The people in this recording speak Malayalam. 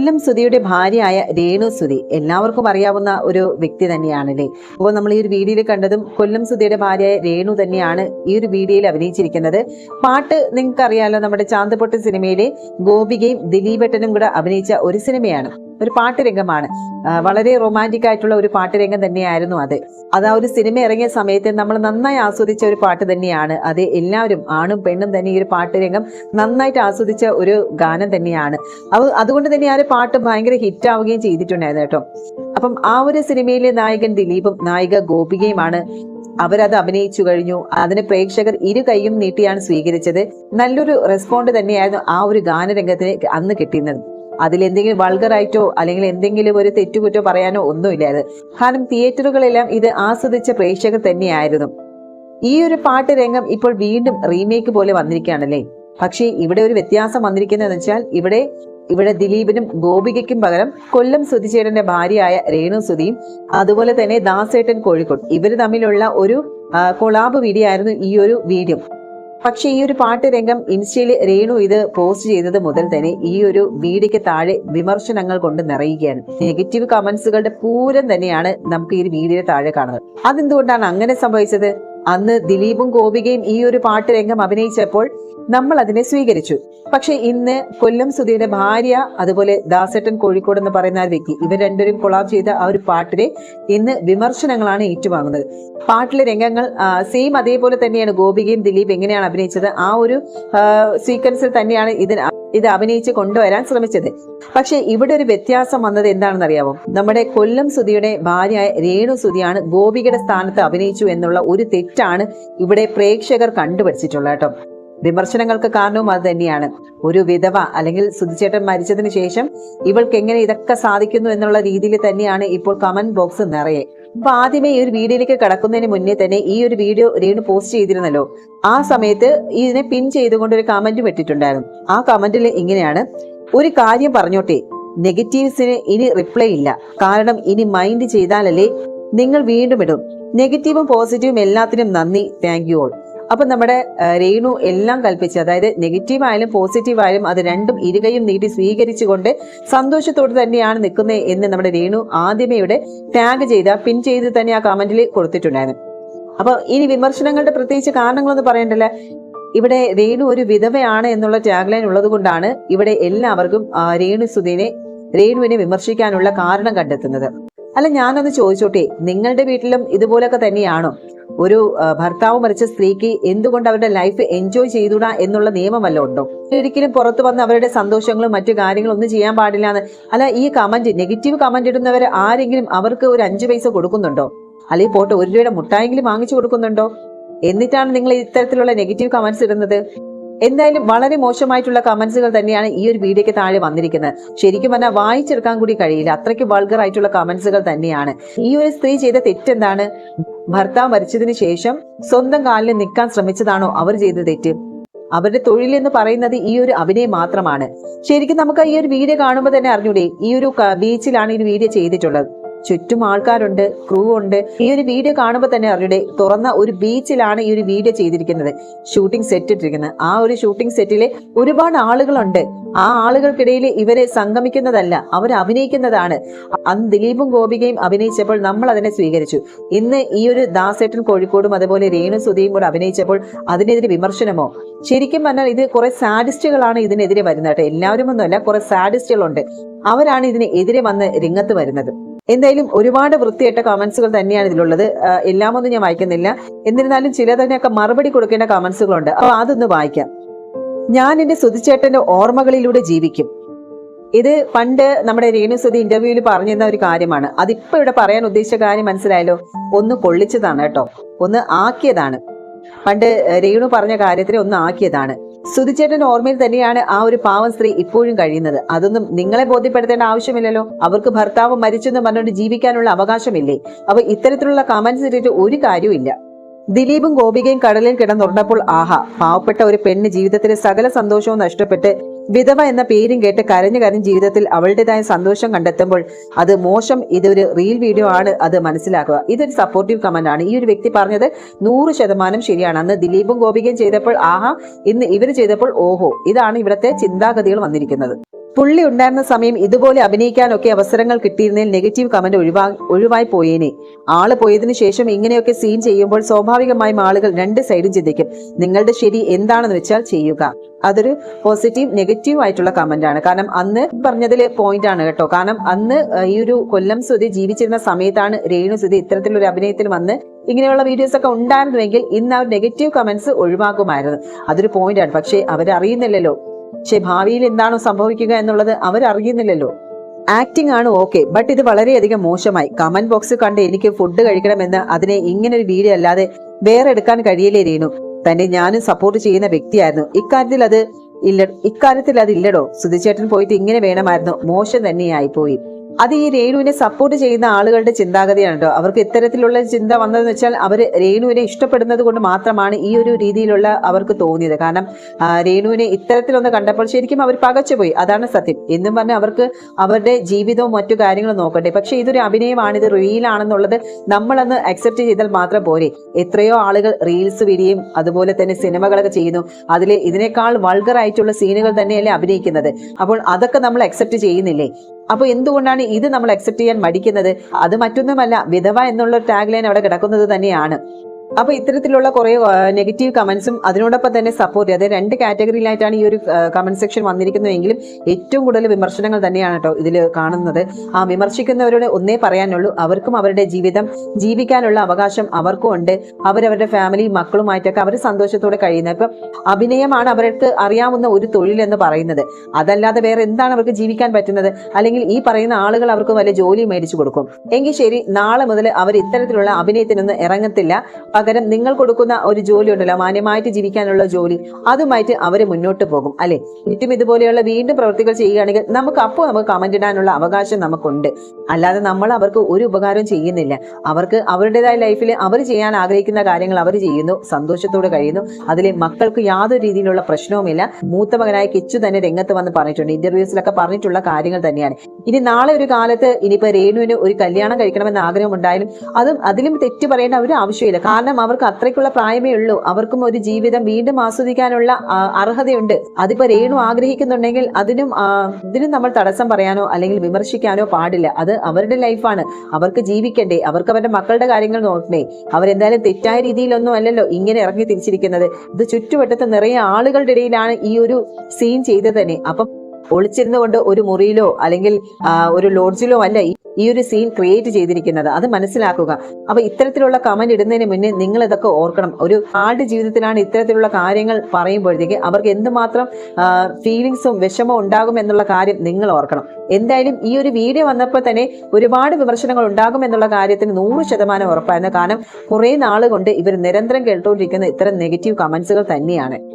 കൊല്ലം സുധിയുടെ ഭാര്യയായ രേണു സുധി എല്ലാവർക്കും അറിയാവുന്ന ഒരു വ്യക്തി തന്നെയാണല്ലേ? അപ്പോൾ നമ്മൾ ഈ ഒരു വീഡിയോയിൽ കണ്ടതും കൊല്ലം സുധിയുടെ ഭാര്യയായ രേണു തന്നെയാണ് ഈ ഒരു വീഡിയോയിൽ അഭിനയിച്ചിരിക്കുന്നത്. പാട്ട് നിങ്ങൾക്ക് അറിയാലോ നമ്മുടെ ചാന്തപ്പൊട്ട് സിനിമയിലെ ഗോപികയും ദിലീപേട്ടനും കൂടെ അഭിനയിച്ച ഒരു സിനിമയാണ്. ഒരു പാട്ട് രംഗമാണ് വളരെ റൊമാന്റിക് ആയിട്ടുള്ള ഒരു പാട്ട് രംഗം തന്നെയായിരുന്നു അത്. അത് ആ ഒരു സിനിമ ഇറങ്ങിയ സമയത്ത് നമ്മൾ നന്നായി ആസ്വദിച്ച ഒരു പാട്ട് തന്നെയാണ്. അത് എല്ലാവരും ആണും പെണ്ണും തന്നെ ഈ ഒരു പാട്ട് രംഗം നന്നായിട്ട് ആസ്വദിച്ച ഒരു ഗാനം തന്നെയാണ്. അത് അതുകൊണ്ട് തന്നെ ആ ഒരു പാട്ട് ഭയങ്കര ഹിറ്റ് ആവുകയും ചെയ്തിട്ടുണ്ടായിരുന്നു കേട്ടോ. അപ്പം ആ ഒരു സിനിമയിലെ നായകൻ ദിലീപും നായിക ഗോപികയുമാണ്. അവരത് അഭിനയിച്ചു കഴിഞ്ഞു. അതിന് പ്രേക്ഷകർ ഇരു കൈയും നീട്ടിയാണ് സ്വീകരിച്ചത്. നല്ലൊരു റെസ്പോണ്ട് തന്നെയായിരുന്നു ആ ഒരു ഗാനരംഗത്തിന് അന്ന് കിട്ടിയിരുന്നത്. അതിലെന്തെങ്കിലും വൾഗറായിട്ടോ അല്ലെങ്കിൽ എന്തെങ്കിലും ഒരു തെറ്റുകുറ്റോ പറയാനോ ഒന്നുമില്ലായിരുന്നു. കാരണം തിയേറ്ററുകളെല്ലാം ഇത് ആസ്വദിച്ച പ്രേക്ഷകർ തന്നെയായിരുന്നു. ഈ ഒരു പാട്ട് രംഗം ഇപ്പോൾ വീണ്ടും റീമേക്ക് പോലെ വന്നിരിക്കുകയാണല്ലേ? പക്ഷേ ഇവിടെ ഒരു വ്യത്യാസം വന്നിരിക്കുന്നതെന്ന് വെച്ചാൽ ഇവിടെ ഇവിടെ ദിലീപിനും ഗോപികയ്ക്കും പകരം കൊല്ലം സുധിചേട്ടന്റെ ഭാര്യയായ രേണു സുധിയും അതുപോലെ തന്നെ ദാസേട്ടൻ കോഴിക്കോട്. ഇവർ തമ്മിലുള്ള ഒരു കൊളാബ് വീഡിയോ ആയിരുന്നു ഈ ഒരു വീഡിയോ പക്ഷേ ഈ ഒരു പാട്ട് രംഗം ഇൻസ്റ്റയിൽ രേണു ഇത് പോസ്റ്റ് ചെയ്തത് മുതൽ തന്നെ ഈ ഒരു വീഡിയോയ്ക്ക് താഴെ വിമർശനങ്ങൾ കൊണ്ട് നിറയുകയാണ്. നെഗറ്റീവ് കമന്റ്സുകളുടെ പൂരം തന്നെയാണ് നമുക്ക് ഈ വീഡിയോയുടെ താഴെ കാണുന്നത്. അതെന്തുകൊണ്ടാണ് അങ്ങനെ സംഭവിച്ചത്? അന്ന് ദിലീപും ഗോപികയും ഈ ഒരു പാട്ട് രംഗം അഭിനയിച്ചപ്പോൾ നമ്മൾ അതിനെ സ്വീകരിച്ചു. പക്ഷെ ഇന്ന് കൊല്ലം സുധിയുടെ ഭാര്യ അതുപോലെ ദാസേട്ടൻ കോഴിക്കോട് എന്ന് പറയുന്ന ആ വ്യക്തി ഇവർ രണ്ടുപേരും കൊളാബ് ചെയ്ത ആ ഒരു പാട്ടിനെ ഇന്ന് വിമർശനങ്ങളാണ് ഏറ്റുവാങ്ങുന്നത്. പാട്ടിലെ രംഗങ്ങൾ സെയിം അതേപോലെ തന്നെയാണ് ഗോപികയും ദിലീപ് എങ്ങനെയാണ് അഭിനയിച്ചത് ആ ഒരു സീക്വൻസിൽ തന്നെയാണ് ഇതിന് ഇത് അഭിനയിച്ച് കൊണ്ടുവരാൻ ശ്രമിച്ചത്. പക്ഷെ ഇവിടെ ഒരു വ്യത്യാസം വന്നത് എന്താണെന്ന് അറിയാമോ നമ്മുടെ കൊല്ലം സുധിയുടെ ഭാര്യയായ രേണു സുധിയാണ് ഗോപികയുടെ സ്ഥാനത്ത് അഭിനയിച്ചു എന്നുള്ള ഒരു തെറ്റാണ് ഇവിടെ പ്രേക്ഷകർ കണ്ടുപിടിച്ചിട്ടുള്ളത് കേട്ടോ. വിമർശനങ്ങൾക്ക് കാരണവും അത് തന്നെയാണ്. ഒരു വിധവ അല്ലെങ്കിൽ സുധിച്ചേട്ടൻ മരിച്ചതിന് ശേഷം ഇവൾക്ക് എങ്ങനെ ഇതൊക്കെ സാധിക്കുന്നു എന്നുള്ള രീതിയിൽ തന്നെയാണ് ഇപ്പോൾ കമന്റ് ബോക്സ് നിറയെ. അപ്പൊ ആദ്യമേ ഈ ഒരു വീഡിയോയിലേക്ക് കടക്കുന്നതിന് മുന്നേ തന്നെ ഈ ഒരു വീഡിയോ രേണു പോസ്റ്റ് ചെയ്തിരുന്നല്ലോ. ആ സമയത്ത് ഇതിനെ പിൻ ചെയ്തുകൊണ്ട് ഒരു കമന്റും ഇട്ടിട്ടുണ്ടായിരുന്നു. ആ കമന്റിൽ ഇങ്ങനെയാണ്. ഒരു കാര്യം പറഞ്ഞോട്ടെ. നെഗറ്റീവ്സിന് ഇനി റിപ്ലൈ ഇല്ല. കാരണം ഇനി മൈൻഡ് ചെയ്താലല്ലേ നിങ്ങൾ വീണ്ടും ഇടും. നെഗറ്റീവും പോസിറ്റീവും എല്ലാത്തിനും നന്ദി. താങ്ക് യു ഓൾ അപ്പൊ നമ്മുടെ രേണു എല്ലാം കൽപ്പിച്ച് അതായത് നെഗറ്റീവ് ആയാലും പോസിറ്റീവ് ആയാലും അത് രണ്ടും ഇരുകയും നീട്ടി സ്വീകരിച്ചുകൊണ്ട് സന്തോഷത്തോടെ തന്നെയാണ് നിൽക്കുന്നത് എന്ന് നമ്മുടെ രേണു ആദ്യമേ ടാഗ് ചെയ്ത പിൻ ചെയ്ത് തന്നെ ആ കമന്റിൽ കൊടുത്തിട്ടുണ്ടായിരുന്നു. അപ്പൊ ഇനി വിമർശനങ്ങളുടെ പ്രത്യേകിച്ച് കാരണങ്ങളൊന്നും പറയണ്ടല്ല. ഇവിടെ രേണു ഒരു വിധവയാണ് എന്നുള്ള ടാഗ് ലൈൻ ഉള്ളത് കൊണ്ടാണ് ഇവിടെ എല്ലാവർക്കും രേണു സുധീനെ രേണുവിനെ വിമർശിക്കാനുള്ള കാരണം കണ്ടെത്തുന്നത്. അല്ല ഞാനൊന്ന് ചോദിച്ചോട്ടെ നിങ്ങളുടെ വീട്ടിലും ഇതുപോലൊക്കെ തന്നെയാണോ? ഒരു ഭർത്താവ് മരിച്ച സ്ത്രീക്ക് എന്തുകൊണ്ട് അവരുടെ ലൈഫ് എൻജോയ് ചെയ്തുടാ എന്നുള്ള നിയമമല്ല ഉണ്ടോ? ഒരിക്കലും പുറത്തു വന്ന് അവരുടെ സന്തോഷങ്ങളും മറ്റു കാര്യങ്ങളും ഒന്നും ചെയ്യാൻ പാടില്ല എന്ന് അല്ല ഈ കമന്റ് നെഗറ്റീവ് കമന്റ് ഇടുന്നവർ ആരെങ്കിലും അവർക്ക് ഒരു അഞ്ചു പൈസ കൊടുക്കുന്നുണ്ടോ? അല്ലെങ്കിൽ പോട്ടെ ഒരു രൂപയുടെ മുട്ടായെങ്കിലും വാങ്ങിച്ചു കൊടുക്കുന്നുണ്ടോ? എന്നിട്ടാണ് നിങ്ങൾ ഇത്തരത്തിലുള്ള നെഗറ്റീവ് കമന്റ്സ് ഇടുന്നത്? എന്തായാലും വളരെ മോശമായിട്ടുള്ള കമന്റ്സുകൾ തന്നെയാണ് ഈ ഒരു വീഡിയോക്ക് താഴെ വന്നിരിക്കുന്നത്. ശരിക്കും പറഞ്ഞാൽ വായിച്ചെടുക്കാൻ കൂടി കഴിയില്ല. അത്രയ്ക്ക് വൾഗർ ആയിട്ടുള്ള കമന്റ്സുകൾ തന്നെയാണ്. ഈ ഒരു സ്ത്രീ ചെയ്ത തെറ്റെന്താണ്? ഭർത്താവ് മരിച്ചതിന് ശേഷം സ്വന്തം കാലിൽ നിൽക്കാൻ ശ്രമിച്ചതാണോ അവർ ചെയ്ത തെറ്റ്? അവരുടെ തൊഴിൽ എന്ന് പറയുന്നത് ഈ ഒരു അഭിനയം മാത്രമാണ്. ശരിക്കും നമുക്ക് ഈ ഒരു വീഡിയോ കാണുമ്പോൾ തന്നെ അറിഞ്ഞൂടെ? ഈ ഒരു ബീച്ചിലാണ് ഈ വീഡിയോ ചെയ്തിട്ടുള്ളത്. ചുറ്റും ആൾക്കാരുണ്ട് ക്രൂ ഉണ്ട്. ഈ ഒരു വീഡിയോ കാണുമ്പോൾ തന്നെ അവരുടെ തുറന്ന ഒരു ബീച്ചിലാണ് ഈ ഒരു വീഡിയോ ചെയ്തിരിക്കുന്നത്. ഷൂട്ടിംഗ് സെറ്റ് ഇട്ടിരിക്കുന്നത്. ആ ഒരു ഷൂട്ടിംഗ് സെറ്റിലെ ഒരുപാട് ആളുകളുണ്ട്. ആ ആളുകൾക്കിടയിൽ ഇവരെ സംഗമിക്കുന്നതല്ല അവർ അഭിനയിക്കുന്നതാണ്. അന്ന് ദിലീപും ഗോപികയും അഭിനയിച്ചപ്പോൾ നമ്മൾ അതിനെ സ്വീകരിച്ചു. ഇന്ന് ഈ ഒരു ദാസേട്ടൻ കോഴിക്കോടും അതുപോലെ രേണു സുധിയും കൂടെ അഭിനയിച്ചപ്പോൾ അതിനെതിരെ വിമർശനമോ? ശരിക്കും പറഞ്ഞാൽ ഇത് കുറെ സാഡിസ്റ്റുകളാണ് ഇതിനെതിരെ വരുന്നത് കേട്ടോ. എല്ലാവരും ഒന്നുമല്ല കുറെ സാഡിസ്റ്റുകളുണ്ട്. അവരാണ് ഇതിന് എതിരെ വന്ന് രംഗത്ത് വരുന്നത്. എന്തായാലും ഒരുപാട് വൃത്തിയായിട്ട കമന്റ്സുകൾ തന്നെയാണ് ഇതിലുള്ളത്. എല്ലാം ഒന്നും ഞാൻ വായിക്കുന്നില്ല. എന്നിരുന്നാലും ചിലതിനൊക്കെ മറുപടി കൊടുക്കേണ്ട കമന്റ്സുകളുണ്ട് അപ്പൊ അതൊന്ന് വായിക്കാം. ഞാൻ എന്റെ സുധിച്ചേട്ടന്റെ ഓർമ്മകളിലൂടെ ജീവിക്കും. ഇത് പണ്ട് നമ്മുടെ രേണുസുതി ഇന്റർവ്യൂവിൽ പറഞ്ഞിരുന്ന ഒരു കാര്യമാണ്. അതിപ്പോ ഇവിടെ പറയാൻ ഉദ്ദേശിച്ച കാര്യം മനസ്സിലായല്ലോ? ഒന്ന് കൊള്ളിച്ചതാണ് കേട്ടോ. ഒന്ന് ആക്കിയതാണ്. പണ്ട് രേണു പറഞ്ഞ കാര്യത്തിന് ഒന്ന് ആക്കിയതാണ്. സുധിച്ചേട്ടന്റെ ഓർമ്മയിൽ തന്നെയാണ് ആ ഒരു പാവം സ്ത്രീ ഇപ്പോഴും കഴിയുന്നത്. അതൊന്നും നിങ്ങളെ ബോധ്യപ്പെടുത്തേണ്ട ആവശ്യമില്ലല്ലോ. അവർക്ക് ഭർത്താവ് മരിച്ചെന്ന് പറഞ്ഞുകൊണ്ട് ജീവിക്കാനുള്ള അവകാശമില്ലേ? അപ്പൊ ഇത്തരത്തിലുള്ള കമന്റ്സ് ഇട്ടിട്ട് ഒരു കാര്യവും ദിലീപും ഗോപികയും കടലിൽ കിടന്നുറങ്ങപ്പോൾ ആഹാ പാവപ്പെട്ട ഒരു പെണ്ണ് ജീവിതത്തിലെ സകല സന്തോഷവും നഷ്ടപ്പെട്ട് വിധവ എന്ന പേരും കേട്ട് കരഞ്ഞു കരഞ്ഞ് ജീവിതത്തിൽ അവളുടേതായ സന്തോഷം കണ്ടെത്തുമ്പോൾ അത് മോശം ഇതൊരു റീൽ വീഡിയോ ആണ് അത് മനസ്സിലാക്കുക. ഇതൊരു സപ്പോർട്ടീവ് കമന്റ് ആണ്. ഈ ഒരു വ്യക്തി പറഞ്ഞത് നൂറ് ശതമാനം ശരിയാണ്. അന്ന് ദിലീപും ഗോപികയും ചെയ്തപ്പോൾ ആഹാ ഇന്ന് ഇവർ ചെയ്തപ്പോൾ ഓഹോ ഇതാണ് ഇവിടുത്തെ ചിന്താഗതികൾ വന്നിരിക്കുന്നത്. പുള്ളി ഉണ്ടായിരുന്ന സമയം ഇതുപോലെ അഭിനയിക്കാനൊക്കെ അവസരങ്ങൾ കിട്ടിയിരുന്നതിൽ നെഗറ്റീവ് കമന്റ് ഒഴിവാ ഒഴിവായി പോയേനെ. ആൾ പോയതിനു ശേഷം ഇങ്ങനെയൊക്കെ സീൻ ചെയ്യുമ്പോൾ സ്വാഭാവികമായും ആളുകൾ രണ്ട് സൈഡും ചിന്തിക്കും. നിങ്ങളുടെ ശരി എന്താണെന്ന് വെച്ചാൽ ചെയ്യുക. അതൊരു പോസിറ്റീവ് നെഗറ്റീവ് ആയിട്ടുള്ള കമന്റ് ആണ്. കാരണം അന്ന് പറഞ്ഞതിലെ പോയിന്റ് ആണ് കേട്ടോ. കാരണം അന്ന് ഈ ഒരു കൊല്ലം സുധി ജീവിച്ചിരുന്ന സമയത്താണ് രേണു സുധി ഇത്തരത്തിലൊരു അഭിനയത്തിൽ വന്ന് ഇങ്ങനെയുള്ള വീഡിയോസ് ഒക്കെ ഉണ്ടായിരുന്നുവെങ്കിൽ ഇന്ന് ആ നെഗറ്റീവ് കമന്റ്സ് ഒഴിവാക്കുമായിരുന്നു അതൊരു പോയിന്റ് ആണ്. പക്ഷേ അവരറിയുന്നില്ലല്ലോ. പക്ഷെ ഭാവിയിൽ എന്താണോ സംഭവിക്കുക എന്നുള്ളത് അവരറിയുന്നില്ലല്ലോ. ആക്ടിംഗ് ആണ് ഓക്കെ ബട്ട് ഇത് വളരെയധികം മോശമായി. കമന്റ് ബോക്സ് കണ്ട് എനിക്ക് ഫുഡ് കഴിക്കണമെന്ന് അതിനെ ഇങ്ങനെ ഒരു വീഡിയോ അല്ലാതെ വേറെ എടുക്കാൻ കഴിയില്ലേ രീനു തന്നെ ഞാനും സപ്പോർട്ട് ചെയ്യുന്ന വ്യക്തിയായിരുന്നു. ഇക്കാര്യത്തിൽ അത് ഇല്ല ഇക്കാര്യത്തിൽ അത് ഇല്ലടോ. സുധിച്ചേട്ടൻ പോയിട്ട് ഇങ്ങനെ വേണമായിരുന്നു. മോശം തന്നെയായി പോയി അത് ഈ രേണുവിനെ സപ്പോർട്ട് ചെയ്യുന്ന ആളുകളുടെ ചിന്താഗതിയാണ് കേട്ടോ. അവർക്ക് ഇത്തരത്തിലുള്ള ചിന്ത വന്നതെന്ന് വെച്ചാൽ അവർ രേണുവിനെ ഇഷ്ടപ്പെടുന്നത് കൊണ്ട് മാത്രമാണ് ഈ ഒരു രീതിയിലുള്ള അവർക്ക് തോന്നിയത്. കാരണം രേണുവിനെ ഇത്തരത്തിലൊന്ന് കണ്ടപ്പോൾ ശരിക്കും അവർ പകച്ചുപോയി. അതാണ് സത്യം. എന്നും പറഞ്ഞ് അവർക്ക് അവരുടെ ജീവിതവും മറ്റു കാര്യങ്ങളും നോക്കട്ടെ. പക്ഷെ ഇതൊരു അഭിനയമാണ് ഇത് റീലാണെന്നുള്ളത് നമ്മളന്ന് അക്സെപ്റ്റ് ചെയ്താൽ മാത്രം പോരെ. എത്രയോ ആളുകൾ റീൽസ് വിരിയും അതുപോലെ തന്നെ സിനിമകളൊക്കെ ചെയ്യുന്നു. അതിൽ ഇതിനേക്കാൾ വൾഗർ ആയിട്ടുള്ള സീനുകൾ തന്നെയല്ലേ അഭിനയിക്കുന്നത്. അപ്പോൾ അതൊക്കെ നമ്മൾ അക്സെപ്റ്റ് ചെയ്യുന്നില്ലേ? അപ്പോൾ എന്തുകൊണ്ടാണ് ഇത് നമ്മൾ അക്സെപ്റ്റ് ചെയ്യാൻ മടിക്കുന്നത്? അത് മറ്റൊന്നുമല്ല വിധവ എന്നുള്ള ടാഗ് ലൈൻ അവിടെ കിടക്കുന്നത് തന്നെയാണ്. അപ്പൊ ഇത്തരത്തിലുള്ള കുറെ നെഗറ്റീവ് കമന്റ്സും അതിനോടൊപ്പം തന്നെ സപ്പോർട്ട് അതായത് രണ്ട് കാറ്റഗറിയിലായിട്ടാണ് ഈ ഒരു കമന്റ് സെക്ഷൻ വന്നിരിക്കുന്നതെങ്കിലും ഏറ്റവും കൂടുതൽ വിമർശനങ്ങൾ തന്നെയാണ് കേട്ടോ ഇതിൽ കാണുന്നത്. ആ വിമർശിക്കുന്നവരോട് ഒന്നേ പറയാനുള്ളൂ. അവർക്കും അവരുടെ ജീവിതം ജീവിക്കാനുള്ള അവകാശം അവർക്കും ഉണ്ട്. അവരവരുടെ ഫാമിലി മക്കളുമായിട്ടൊക്കെ അവർ സന്തോഷത്തോടെ കഴിയുന്നത്. ഇപ്പം അഭിനയമാണ് അവർക്ക് അറിയാവുന്ന ഒരു തൊഴിൽ എന്ന് പറയുന്നത്. അതല്ലാതെ വേറെ എന്താണ് അവർക്ക് ജീവിക്കാൻ പറ്റുന്നത്? അല്ലെങ്കിൽ ഈ പറയുന്ന ആളുകൾ അവർക്ക് വലിയ ജോലി മേടിച്ചു കൊടുക്കും. എങ്കിൽ ശരി നാളെ മുതൽ അവർ ഇത്തരത്തിലുള്ള അഭിനയത്തിനൊന്നും ഇറങ്ങത്തില്ല. പകരം നിങ്ങൾ കൊടുക്കുന്ന ഒരു ജോലി ഉണ്ടല്ലോ മാന്യമായിട്ട് ജീവിക്കാനുള്ള ജോലി അതുമായിട്ട് അവർ മുന്നോട്ട് പോകും അല്ലെ? ചുറ്റും ഇതുപോലെയുള്ള വീണ്ടും പ്രവൃത്തികൾ ചെയ്യുകയാണെങ്കിൽ നമുക്ക് അപ്പോൾ നമുക്ക് കമന്റ് ഇടാനുള്ള അവകാശം നമുക്കുണ്ട്. അല്ലാതെ നമ്മൾ അവർക്ക് ഒരു ഉപകാരം ചെയ്യുന്നില്ല. അവർക്ക് അവരുടേതായ ലൈഫിൽ അവർ ചെയ്യാൻ ആഗ്രഹിക്കുന്ന കാര്യങ്ങൾ അവർ ചെയ്യുന്നു സന്തോഷത്തോടെ കഴിയുന്നു. അതിൽ മക്കൾക്ക് യാതൊരു രീതിയിലുള്ള പ്രശ്നവുമില്ല. മൂത്ത മകനായ കിച്ചു തന്നെ രംഗത്ത് വന്ന് പറഞ്ഞിട്ടുണ്ട്. ഇന്റർവ്യൂസിലൊക്കെ പറഞ്ഞിട്ടുള്ള കാര്യങ്ങൾ തന്നെയാണ്. ഇനി നാളെ ഒരു കാലത്ത് ഇനിയിപ്പോ രേണുവിന് ഒരു കല്യാണം കഴിക്കണമെന്ന് ആഗ്രഹം ഉണ്ടായാലും അതും അതിലും തെറ്റ് പറയേണ്ട ഒരു ആവശ്യമില്ല. കാരണം അവർക്ക് അത്രയ്ക്കുള്ള പ്രായമേ ഉള്ളൂ. അവർക്കും ഒരു ജീവിതം വീണ്ടും ആസ്വദിക്കാനുള്ള അർഹതയുണ്ട്. അതിപ്പോ രേണു ആഗ്രഹിക്കുന്നുണ്ടെങ്കിൽ അതിനും ഇതിനും നമ്മൾ തടസ്സം പറയാനോ അല്ലെങ്കിൽ വിമർശിക്കാനോ പാടില്ല. അത് അവരുടെ ലൈഫാണ് അവർക്ക് ജീവിക്കണ്ടേ. അവർക്ക് അവരുടെ മക്കളുടെ കാര്യങ്ങൾ നോക്കണേ. അവരെന്തായാലും തെറ്റായ രീതിയിലൊന്നും അല്ലല്ലോ ഇങ്ങനെ ഇറങ്ങി തിരിച്ചിരിക്കുന്നത്. ഇത് ചുറ്റുവട്ടത്ത് നിറയെ ആളുകളുടെ ഇടയിലാണ് ഈ ഒരു സീൻ ചെയ്തത് തന്നെ. അപ്പം ഒളിച്ചിരുന്നുകൊണ്ട് ഒരു മുറിയിലോ അല്ലെങ്കിൽ ഒരു ലോഡ്ജിലോ അല്ല ഈ- ഒരു സീൻ ക്രിയേറ്റ് ചെയ്തിരിക്കുന്നത്. അത് മനസ്സിലാക്കുക. അപ്പൊ ഇത്തരത്തിലുള്ള കമന്റ് ഇടുന്നതിന് മുന്നേ നിങ്ങൾ ഇതൊക്കെ ഓർക്കണം. ഒരു ആളുടെ ജീവിതത്തിലാണ് ഇത്തരത്തിലുള്ള കാര്യങ്ങൾ പറയുമ്പോഴത്തേക്ക് അവർക്ക് എന്തുമാത്രം ഫീലിങ്സും വിഷമവും ഉണ്ടാകും എന്നുള്ള കാര്യം നിങ്ങൾ ഓർക്കണം. എന്തായാലും ഈ ഒരു വീഡിയോ വന്നപ്പോൾ തന്നെ ഒരുപാട് വിമർശനങ്ങൾ ഉണ്ടാകും എന്നുള്ള കാര്യത്തിന് നൂറ് ശതമാനം ഉറപ്പായിരുന്നു. കാരണം കുറെ നാൾ കൊണ്ട് ഇവർ നിരന്തരം കേട്ടുകൊണ്ടിരിക്കുന്ന ഇത്തരം നെഗറ്റീവ് കമന്റ്സുകൾ തന്നെയാണ്.